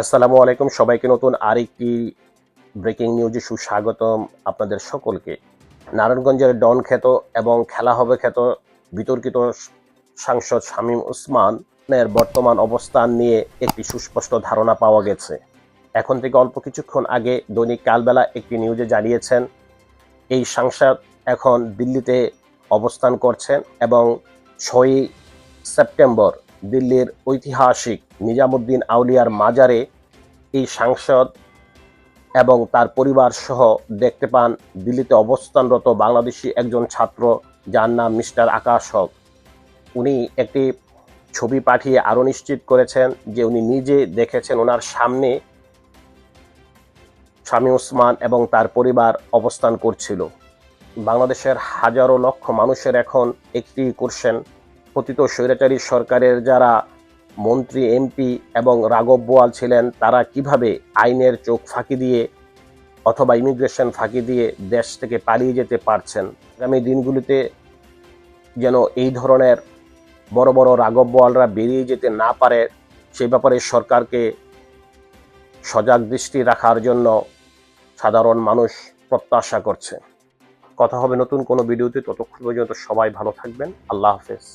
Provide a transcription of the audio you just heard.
আসসালামু আলাইকুম। সবাইকে নতুন আরেকটি ব্রেকিং নিউজে সুস্বাগতম আপনাদের সকলকে। নারায়ণগঞ্জের ডন খ্যাত এবং খেলা হবে খ্যাত বিতর্কিত সাংসদ শামীম ওসমানের বর্তমান অবস্থান নিয়ে একটি সুস্পষ্ট ধারণা পাওয়া গেছে। এখন থেকে অল্প কিছুক্ষণ আগে দৈনিক কালবেলা একটি নিউজে জানিয়েছেন, এই সাংসদ এখন দিল্লিতে অবস্থান করছেন এবং ছয়ই সেপ্টেম্বর দিল্লির ঐতিহাসিক নিজামুদ্দিন আউলিয়ার মাজারে এই সাংসদ এবং তার পরিবার সহ দেখতে পান দিল্লিতে অবস্থানরত বাংলাদেশি একজন ছাত্র যার নাম মিস্টার আকাশ হক। উনি একটি ছবি পাঠিয়ে আরও নিশ্চিত করেছেন যে উনি নিজে দেখেছেন ওনার সামনে স্বামী ওসমান এবং তার পরিবার অবস্থান করছিল। বাংলাদেশের হাজারো লক্ষ মানুষের এখন একটি কোশ্চেন পতিত স্বৈরাচারী সরকারের যারা মন্ত্রী, এমপি এবং রাঘব বোয়াল ছিলেন, তারা কীভাবে আইনের চোখ ফাঁকি দিয়ে অথবা ইমিগ্রেশন ফাঁকি দিয়ে দেশ থেকে পালিয়ে যেতে পারছেন? আগামী দিনগুলিতে যেন এই ধরনের বড় বড় রাঘব বোয়ালরা বেরিয়ে যেতে না পারে সেই ব্যাপারে সরকারকে সজাগ দৃষ্টি রাখার জন্য সাধারণ মানুষ প্রত্যাশা করছে। কথা হবে নতুন কোনো ভিডিওতে, ততক্ষণ পর্যন্ত সবাই ভালো থাকবেন। আল্লাহ হাফেজ।